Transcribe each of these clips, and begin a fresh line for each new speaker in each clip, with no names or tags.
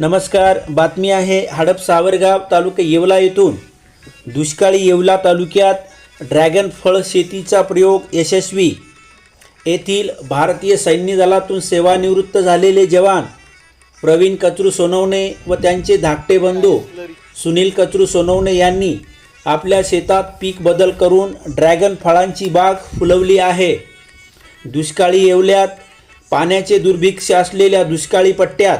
नमस्कार बातमी आहे हडप सावरगाव तालुका येवला येथून. दुष्काळी येवला तालुक्यात ड्रॅगन फळ शेतीचा प्रयोग यशस्वी. येथील भारतीय सैन्य दलातून सेवानिवृत्त झालेले जवान प्रवीण कचरू सोनवणे व त्यांचे धाकटे बंधू सुनील कचरू सोनवणे यांनी आपल्या शेतात पीक बदल करून ड्रॅगन फळांची बाग फुलवली आहे. दुष्काळी येवल्यात पाण्याचे दुर्भिक्ष असलेल्या दुष्काळी पट्ट्यात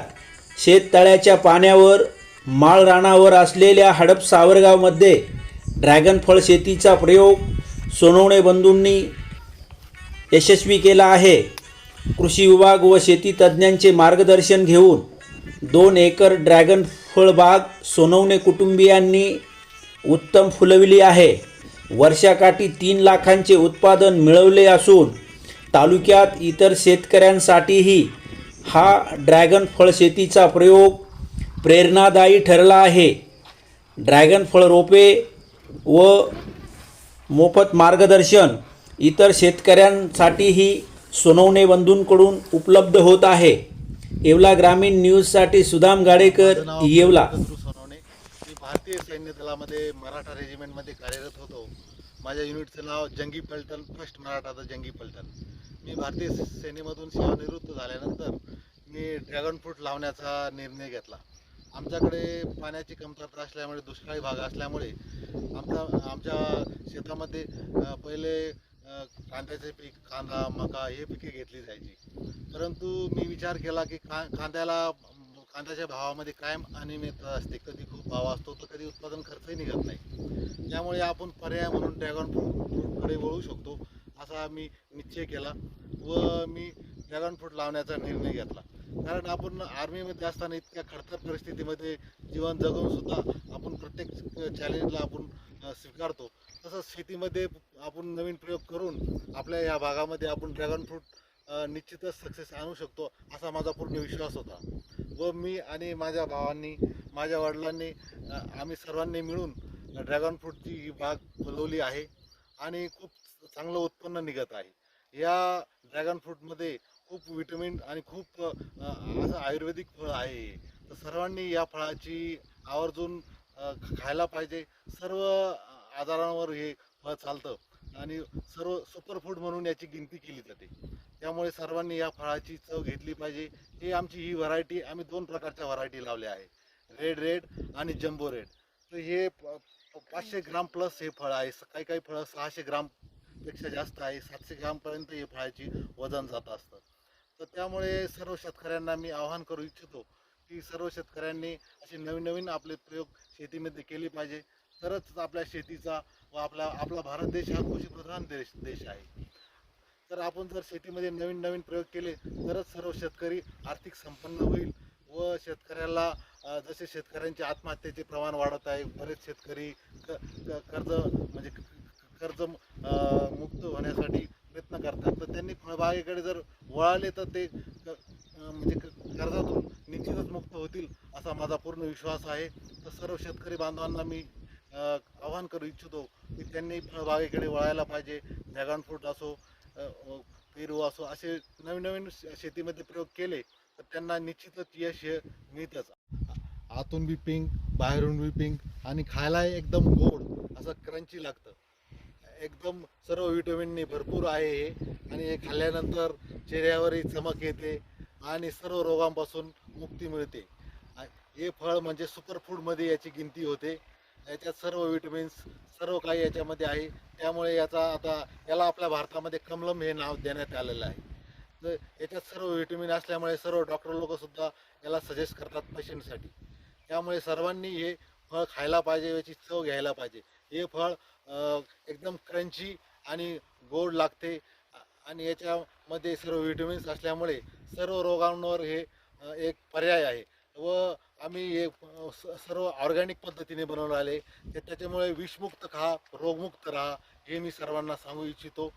शेततळ्याच्या पाण्यावर माळरानावर असलेल्या हडप सावरगावमध्ये ड्रॅगन फळ शेतीचा प्रयोग सोनवणे बंधूंनी यशस्वी केला आहे. कृषी विभाग व शेती तज्ज्ञांचे मार्गदर्शन घेऊन दोन एकर ड्रॅगन फळबाग सोनवणे कुटुंबियांनी उत्तम फुलविली आहे. वर्षाकाठी तीन लाखांचे उत्पादन मिळवले असून तालुक्यात इतर शेतकऱ्यांसाठीही हा ड्रॅगन फळ शेतीचा प्रयोग प्रेरणादायी ठरला आहे. ड्रॅगन फळ रोपे व मोफत मार्गदर्शन इतर शेतकऱ्यांसाठीही सोनवणे बंधूंकडून उपलब्ध होत आहे. येवला ग्रामीण न्यूजसाठी सुदाम गाडेकर येवला.
मी भारतीय सैन्य दलामध्ये मराठा रेजिमेंटमध्ये कार्यरत होतो. माझ्या युनिटचं नाव जंगी पलटण फर्स्ट मराठाचा जंगी पलटण. मी भारतीय सेनेमधून सेवानिवृत्त झाल्यानंतर मी ड्रॅगन फ्रूट लावण्याचा निर्णय घेतला. आमच्याकडे पाण्याची कमतरता असल्यामुळे दुष्काळी भाग असल्यामुळे आमचा आमच्या शेतामध्ये पहिले कांद्याचे पीक कांदा मका हे पिके घेतली जायची. परंतु मी विचार केला की का कांद्याला कांद्याच्या भावामध्ये कायम अनियमितता असते. कधी भाव असतो तर कधी उत्पादन खर्चही निघत नाही. त्यामुळे आपण पर्याय म्हणून ड्रॅगन फ्रूट फ्रूटकडे वळू शकतो असा मी निश्चय केला व मी ड्रॅगन फ्रूट लावण्याचा निर्णय घेतला. कारण आपण आर्मीमध्ये असताना इतक्या खडतर परिस्थितीमध्ये जीवन जगून सुद्धा आपण प्रत्येक चॅलेंजला आपण स्वीकारतो. तसंच शेतीमध्ये आपण नवीन प्रयोग करून आपल्या या भागामध्ये आपण ड्रॅगन फ्रूट निश्चितच सक्सेस आणू शकतो असा माझा पूर्ण विश्वास होता. व मी आणि माझ्या भावांनी माझ्या वडिलांनी आम्ही सर्वांनी मिळून ड्रॅगन फ्रूटची ही बाग फुलवली आहे आणि खूप चांगलं उत्पन्न निघत आहे. या ड्रॅगन फ्रूटमध्ये खूप विटॅमिन आणि खूप असं आयुर्वेदिक फळ आहे. हे. तर सर्वांनी या फळाची आवर्जून खायला पाहिजे. सर्व आजारांवर हे फळ चालतं आणि सर्व सुपरफूड म्हणून याची गिनती केली जाते. त्यामुळे सर्वांनी या फळाची चव घेतली पाहिजे. ही आमची ही व्हरायटी आम्ही दोन प्रकारच्या व्हरायटी लावल्या आहे रेड रेड आणि जम्बो रेड तर हे प- प- पाचशे ग्राम प्लस हे फळ आहे. स- काही काही फळं सहाशे ग्रामपेक्षा जास्त आहे. सातशे ग्रामपर्यंत हे फळाची वजन जात असतं. तर त्यामुळे सर्व शेतकऱ्यांना मी आवाहन करू इच्छितो की सर्व शेतकऱ्यांनी असे नवीन नवीन आपले प्रयोग शेतीमध्ये केले पाहिजे. तरच आपल्या शेतीचा व आपला आपला भारत देश हा कृषीप्रधान देश देश आहे. तर आपण जर शेतीमध्ये नवीन नवीन प्रयोग केले तरच सर्व शेतकरी आर्थिक संपन्न होईल व शेतकऱ्याला जसे शेतकऱ्यांचे आत्महत्येचे प्रमाण वाढत आहे बरेच शेतकरी क- कर्ज म्हणजे कर्ज मुक्त होण्यासाठी प्रयत्न करतात. तर त्यांनी फळबागेकडे जर वळाले तर ते म्हणजे क- कर्जातून निश्चितच मुक्त होतील असा माझा पूर्ण विश्वास आहे. तर सर्व शेतकरी बांधवांना मी आवाहन करू इच्छितो की त्यांनी फळबागेकडे वळायला पाहिजे. ड्रॅगन फ्रूट असो पेरू असो असे नवीन नवीन शे- शेतीमध्ये प्रयोग केले तर त्यांना निश्चितच यश हे मिळतंच. आतून बी पिंक बाहेरून बी पिंक आणि खायला एकदम गोड असं क्रंची लागतं. एकदम सर्व विटॅमिनने भरपूर आहे हे. आणि हे खाल्ल्यानंतर चेहऱ्यावरही चमक येते आणि सर्व रोगांपासून मुक्ती मिळते. हे फळ म्हणजे सुपरफूडमध्ये याची गिनती होते. याच्यात सर्व विटॅमिन्स सर्व काही याच्यामध्ये आहे. त्यामुळे याचा आता याला आपल्या भारतामध्ये कमलम हे नाव देण्यात आलेलं आहे. तर याच्यात सर्व विटॅमिन असल्यामुळे सर्व डॉक्टर लोकसुद्धा याला सजेस्ट करतात पेशंटसाठी त्यामुळे सर्वांनी हे फळ खायला पाहिजे याची चव घ्यायला पाहिजे. हे फळ एकदम क्रंची आणि गोड लागते. आणि याच्यामध्ये सर्व विटॅमिन्स असल्यामुळे सर्व रोगांवर हे एक पर्याय आहे. व आम्ही हे स- सर्व ऑर्गॅनिक पद्धतीने बनवून आले. त्याच्यामुळे विषमुक्त खा रोगमुक्त राहा हे मी सर्वांना सांगू इच्छितो.